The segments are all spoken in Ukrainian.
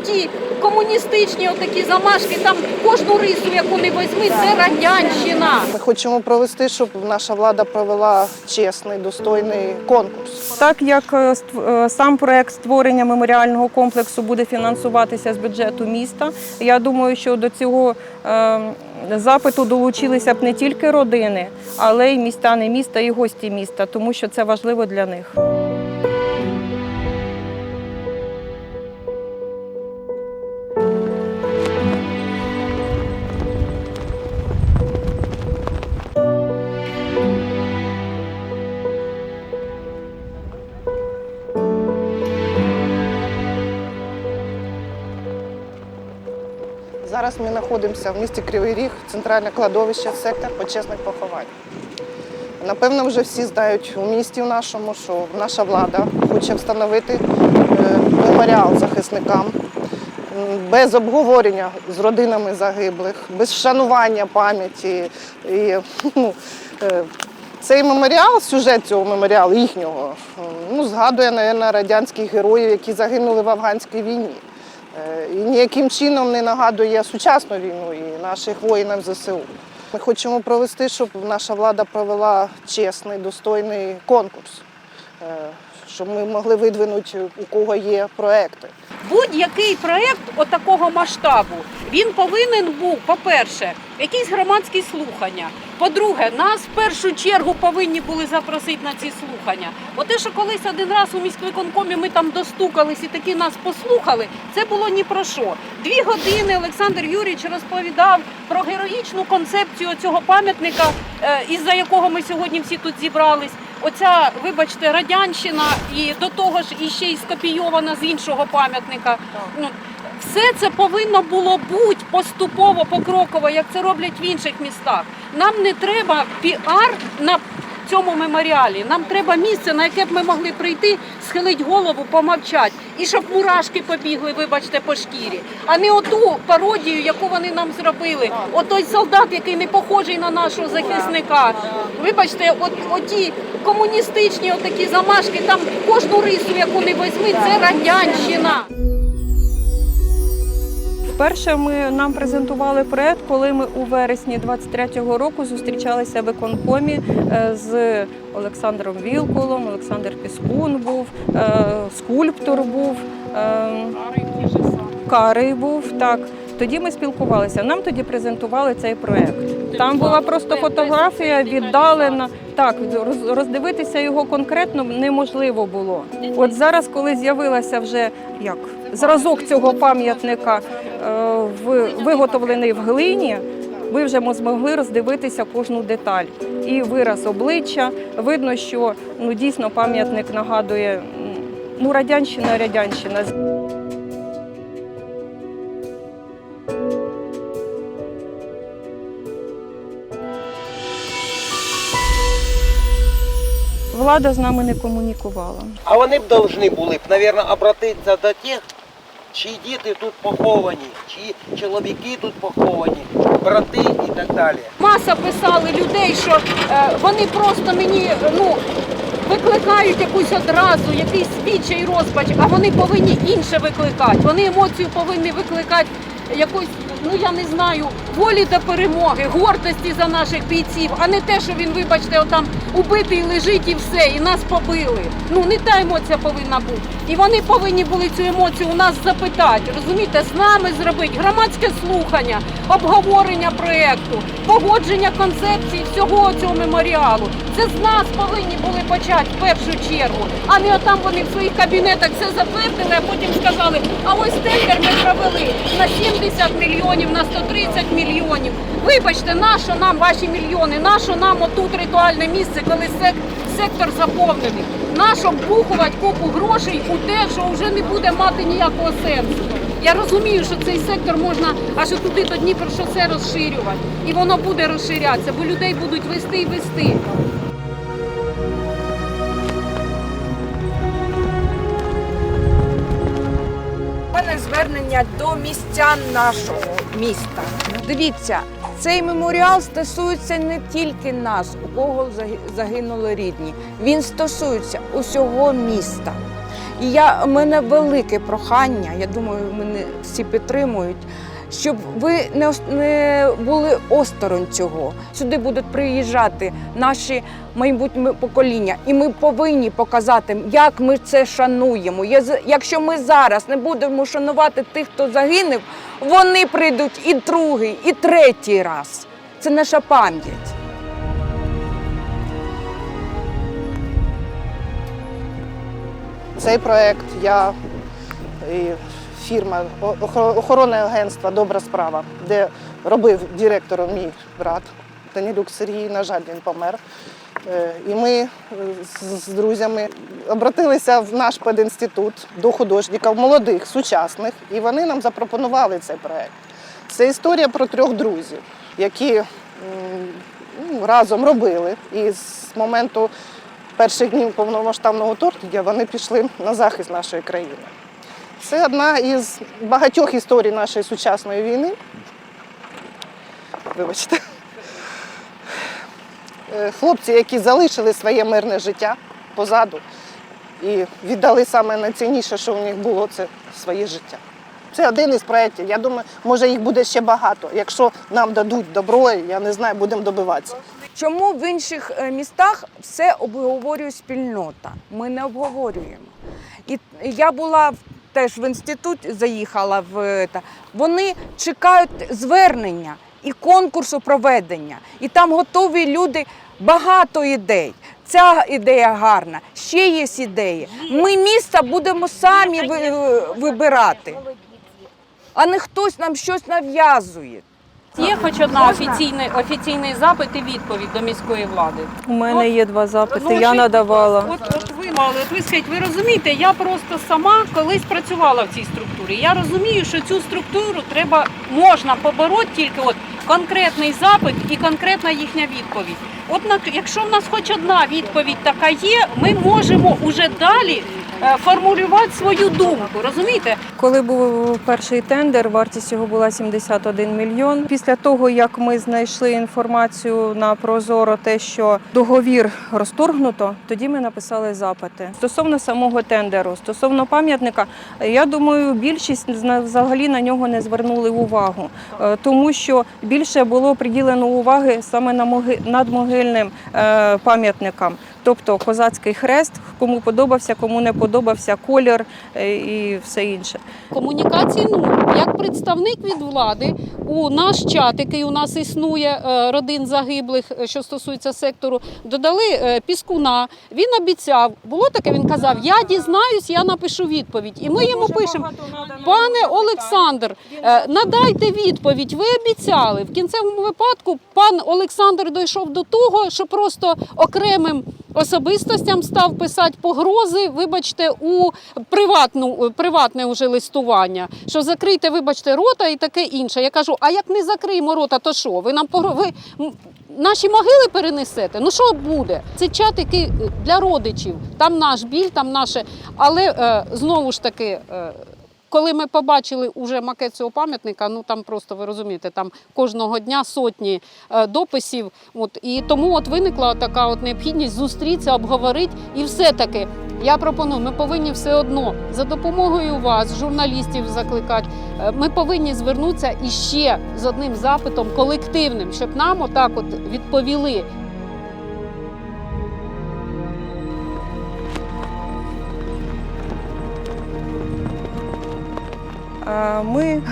оті комуністичні отакі замашки, там кожну рису, яку не візьми, це радянщина. Ми хочемо провести, щоб наша влада провела чесний, достойний конкурс. Так як е, е, сам проект створення меморіального комплексу буде фінансуватися з бюджету міста, я думаю, що до цього е, запиту долучилися б не тільки родини, але й містяни міста і гості міста, тому що це важливо для них. Зараз ми знаходимося в місті Кривий Ріг, центральне кладовище, сектор почесних поховань. Напевно, вже всі знають у місті в нашому, що наша влада хоче встановити е, меморіал захисникам без обговорення з родинами загиблих, без вшанування пам'яті. І, ну, е, цей меморіал, сюжет цього меморіалу, їхнього, ну, згадує, мабуть, радянських героїв, які загинули в афганській війні. Е, І ніяким чином не нагадує сучасну війну і наших воїнів ЗСУ. Ми хочемо провести, щоб наша влада провела чесний, достойний конкурс, е, щоб ми могли видвинути, у кого є проекти. Будь-який проєкт отакого масштабу він повинен був, по-перше, якісь громадські слухання. По-друге, нас в першу чергу повинні були запросити на ці слухання. Бо те, що колись один раз у міськвиконкомі ми там достукались і таки нас послухали, це було ні про що. Дві години Олександр Юрійович розповідав про героїчну концепцію цього пам'ятника, е, із-за якого ми сьогодні всі тут зібрались. Оця, вибачте, радянщина і до того ж іще й скопійована з іншого пам'ятника. Ну, все це повинно було бути поступово, покроково, як це роблять в інших містах. Нам не треба піар на цьому меморіалі. Нам треба місце, на яке б ми могли прийти, схилити голову, помовчати. І щоб мурашки побігли, вибачте, по шкірі. А не оту пародію, яку вони нам зробили. От той солдат, який не похожий на нашого захисника. Вибачте, от оті комуністичні отакі замашки, там кожну рису, яку не візьми, це радянщина. Вперше ми нам презентували проект, коли ми у вересні 23-го року зустрічалися в виконкомі е, з Олександром Вілколом, Олександр Піскун був, е, скульптор був, е, Карий був. Так. Тоді ми спілкувалися. Нам тоді презентували цей проект. Там була просто фотографія віддалена. Так, роздивитися його конкретно неможливо було. От зараз, коли з'явилася вже як зразок цього пам'ятника е, в, виготовлений в глині, ви вже змогли роздивитися кожну деталь. І вираз обличчя. Видно, що ну, дійсно пам'ятник нагадує ну, радянщина, радянщина. Влада з нами не комунікувала. А вони б повинні були б, мабуть, обратитися до тих, чиї діти тут поховані, чиї чоловіки тут поховані, брати і так далі. Маса писали людей, що е, вони просто мені ну. Викликають якусь одразу, якийсь відчай розпач, а вони повинні інше викликати. Вони емоцію повинні викликати якусь, ну я не знаю, волі до перемоги, гордості за наших бійців, а не те, що він, вибачте, отам убитий лежить і все, і нас побили. Ну не та емоція повинна бути. І вони повинні були цю емоцію у нас запитати. Розумієте, з нами зробити громадське слухання, обговорення проєкту, погодження концепції всього цього меморіалу. Це з нас повинні були почати в першу чергу, а не отам вони в своїх кабінетах все затвердили, а потім сказали, а ось тендер ми провели на 70 мільйонів, на 130 мільйонів. Вибачте, нащо нам ваші мільйони, нащо нам отут ритуальне місце, коли сектор заповнений. Нащо вбухувати купу грошей у те, що вже не буде мати ніякого сенсу. Я розумію, що цей сектор можна аж туди до Дніпрошосе розширювати. І воно буде розширятися, бо людей будуть вести і вести. Звернення до містян нашого міста. Дивіться, цей меморіал стосується не тільки нас, у кого загинули рідні. Він стосується усього міста. І я, у мене велике прохання, я думаю, мене всі підтримують, щоб ви не, не були осторонь цього. Сюди будуть приїжджати наші майбутні покоління, і ми повинні показати, як ми це шануємо. Якщо ми зараз не будемо шанувати тих, хто загинув, вони прийдуть і другий, і третій раз. Це наша пам'ять. Цей проект я і фірма охоронне агентство Добра справа, де робив директором мій брат Данилюк Сергій. На жаль, він помер. Е, І ми е, з- друзями обратилися в наш пединститут до художників молодих, сучасних, і вони нам запропонували цей проект. Це історія про трьох друзів, які ну, разом робили. І з моменту перших днів повномасштабного вторгнення вони пішли на захист нашої країни. Це одна із багатьох історій нашої сучасної війни. Вибачте. Е, Хлопці, які залишили своє мирне життя позаду і віддали саме найцінніше, що в них було, це своє життя. Це один із проєктів. Я думаю, може їх буде ще багато. Якщо нам дадуть добро, я не знаю, будемо добиватися. Чому в інших е, містах все обговорює спільнота? Ми не обговорюємо. І я була теж в інститут, заїхала в е, та. Вони чекають звернення і конкурсу проведення. І там готові люди, багато ідей. Ця ідея гарна, ще є ідеї. Ми міста будемо самі вибирати, а не хтось нам щось нав'язує. Є хоч одна офіційний, офіційний запит і відповідь до міської влади. У мене є два запити, Ну, я надавала. От, от ви скажіть, ви розумієте, я просто сама колись працювала в цій структурі. Я розумію, що цю структуру треба можна побороти тільки от конкретний запит і конкретна їхня відповідь. От якщо в нас хоч одна відповідь така є, ми можемо уже далі формулювати свою думку. Розумієте? Коли був перший тендер, вартість його була 71 мільйон. Після того, як ми знайшли інформацію на Прозоро, те, що договір розторгнуто, тоді ми написали запити. Стосовно самого тендеру, стосовно пам'ятника, я думаю, більшість взагалі на нього не звернули увагу, Е, тому що більше було приділено уваги саме на моги... надмогильним е, пам'ятникам. Тобто козацький хрест, кому подобався, кому не подобався, колір е, і все інше. Комунікації нуль. Як представник від влади у наш чат, який у нас існує е, родин загиблих, е, що стосується сектору, додали піскуна. Він обіцяв, було таке. Він казав: Я дізнаюсь, я напишу відповідь. І ми йому пишемо. Пане Олександр, надайте відповідь. Ви обіцяли. В кінцевому випадку пан Олександр дійшов до того, що просто окремим особистостям став писати погрози, вибачте, у приватну, приватне уже листування. Що закрийте, вибачте, рота і таке інше. Я кажу, а як не закриємо рота, то що? Ви нам ви наші могили перенесете? Ну що буде? Це чат, який е, для родичів. Там наш біль, там наше. Але е, знову ж таки. Е, коли ми побачили уже макет цього пам'ятника, ну там просто ви розумієте, там кожного дня сотні е, дописів. От і тому от виникла така от необхідність зустрітися, обговорити. І все-таки я пропоную, ми повинні все одно за допомогою вас, журналістів, закликати. е, Ми повинні звернутися іще з одним запитом колективним, щоб нам отак от відповіли. Ми,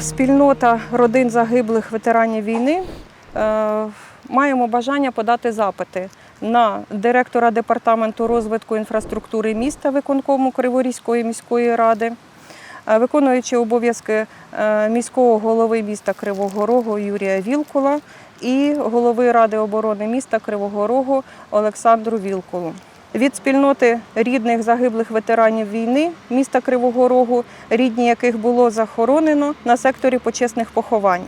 спільнота родин загиблих ветеранів війни, маємо бажання подати запити на директора департаменту розвитку інфраструктури міста виконкому Криворізької міської ради, виконуючи обов'язки міського голови міста Кривого Рогу Юрія Вілкула і голови Ради оборони міста Кривого Рогу Олександру Вілкулу. Від спільноти рідних загиблих ветеранів війни міста Кривого Рогу, рідні яких було захоронено на секторі почесних поховань.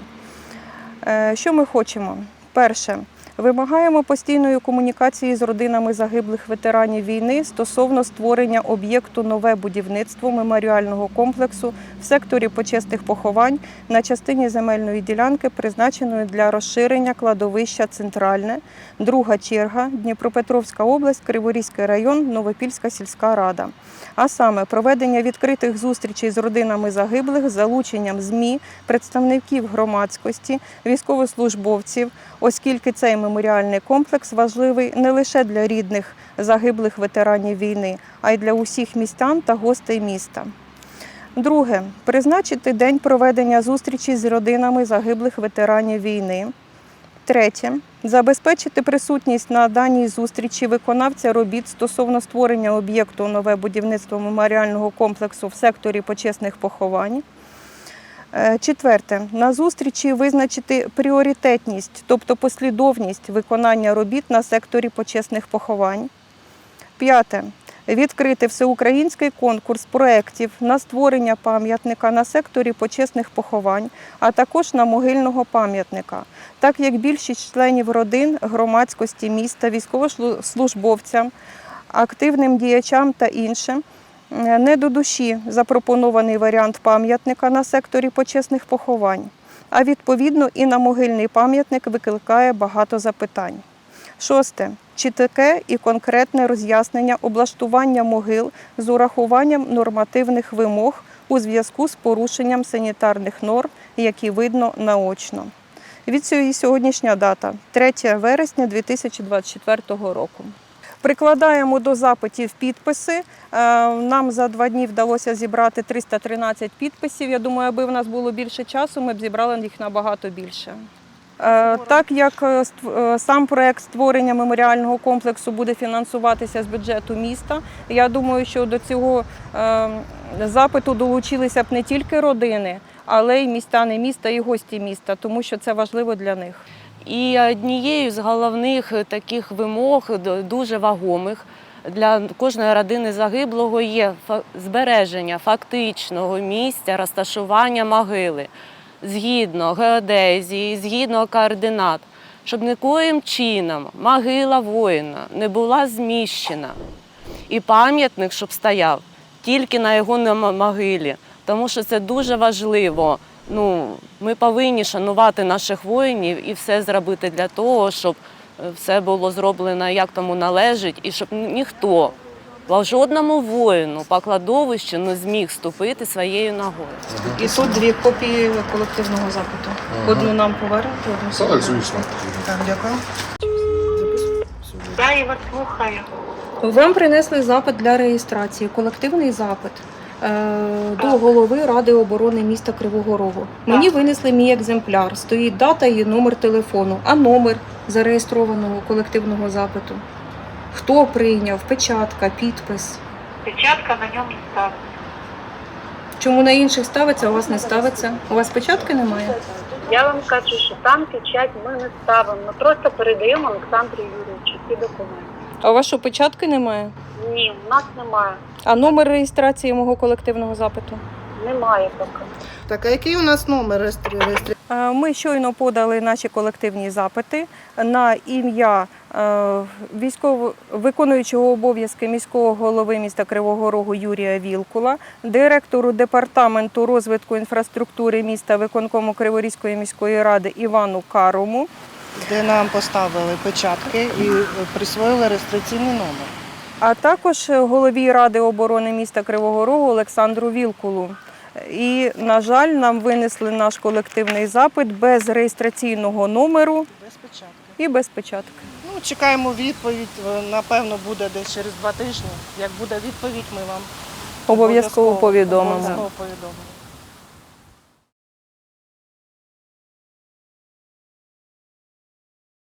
Е, Що ми хочемо? Перше, Вимагаємо постійної комунікації з родинами загиблих ветеранів війни стосовно створення об'єкту нове будівництво меморіального комплексу в секторі почесних поховань на частині земельної ділянки, призначеної для розширення кладовища Центральне, друга черга, Дніпропетровська область, Криворізький район, Новопільська сільська рада. А саме проведення відкритих зустрічей з родинами загиблих з залученням ЗМІ, представників громадськості, військовослужбовців, оскільки цей меморіальний комплекс важливий не лише для рідних загиблих ветеранів війни, а й для усіх містян та гостей міста. Друге призначити день проведення зустрічі з родинами загиблих ветеранів війни. Третє забезпечити присутність на даній зустрічі виконавця робіт стосовно створення об'єкту нове будівництво меморіального комплексу в секторі почесних поховань. Е, Четверте, на зустрічі визначити пріоритетність, тобто послідовність виконання робіт на секторі почесних поховань. П'яте. Відкрити всеукраїнський конкурс проєктів на створення пам'ятника на секторі почесних поховань, а також на могильного пам'ятника, так як більшість членів родин, громадськості міста, військовослужбовцям, активним діячам та іншим не до душі запропонований варіант пам'ятника на секторі почесних поховань, а відповідно і на могильний пам'ятник викликає багато запитань. Шосте. Чітке і конкретне роз'яснення облаштування могил з урахуванням нормативних вимог у зв'язку з порушенням санітарних норм, які видно наочно. Від сьогоднішня дата 3 вересня 2024 року. Прикладаємо до запитів підписи. Е, Нам за два дні вдалося зібрати 313 підписів. Я думаю, аби в нас було більше часу, ми б зібрали їх набагато більше. Е, Так як е, сам проект створення меморіального комплексу буде фінансуватися з бюджету міста, я думаю, що до цього запиту долучилися б не тільки родини, але й містяни міста і гості міста, тому що це важливо для них. І однією з головних таких вимог, дуже вагомих для кожної родини загиблого є збереження фактичного місця розташування могили згідно геодезії, згідно координат, щоб нікоїм чином могила воїна не була зміщена. І пам'ятник, щоб стояв тільки на його могилі, тому що це дуже важливо. Ну, ми повинні шанувати наших воїнів і все зробити для того, щоб е, все було зроблено як тому належить, і щоб ніхто по жодному воїну по кладовищу не зміг ступити своєю ногою. І тут дві копії колективного запиту. Одну нам повернути, одну Так, звісно. Так, дякую. Да, я вас слухаю. Вам принесли запит для реєстрації, колективний запит до голови Ради оборони міста Кривого Рогу. Мені винесли мій екземпляр. Стоїть дата і номер телефону, а номер зареєстрованого колективного запиту. Хто прийняв, печатка, підпис. Печатка на ньому ставиться. Чому на інших ставиться, а у вас не ставиться? У вас печатки немає? Я вам кажу, що там печать ми не ставимо. Ми просто передаємо Олександру Юрійовичу ці документи. А у вас що, печатки немає? Ні, у нас немає. А номер реєстрації мого колективного запиту? Немає поки. Так, а який у нас номер реєстрації? Ми щойно подали наші колективні запити на ім'я е, військово виконуючого обов'язки міського голови міста Кривого Рогу Юрія Вілкула, директору департаменту розвитку інфраструктури міста виконкому Криворізької міської ради Івану Карому. Де нам поставили печатки і присвоїли реєстраційний номер. а також голові Ради оборони міста Кривого Рогу Олександру Вілкулу. І, на жаль, нам винесли наш колективний запит без реєстраційного номеру Без печатки. і без печатки. Ну, чекаємо відповідь. е, Напевно, буде десь через два тижні. Як буде відповідь, ми вам Обов'язково повідомимо. Обов'язково повідомимо.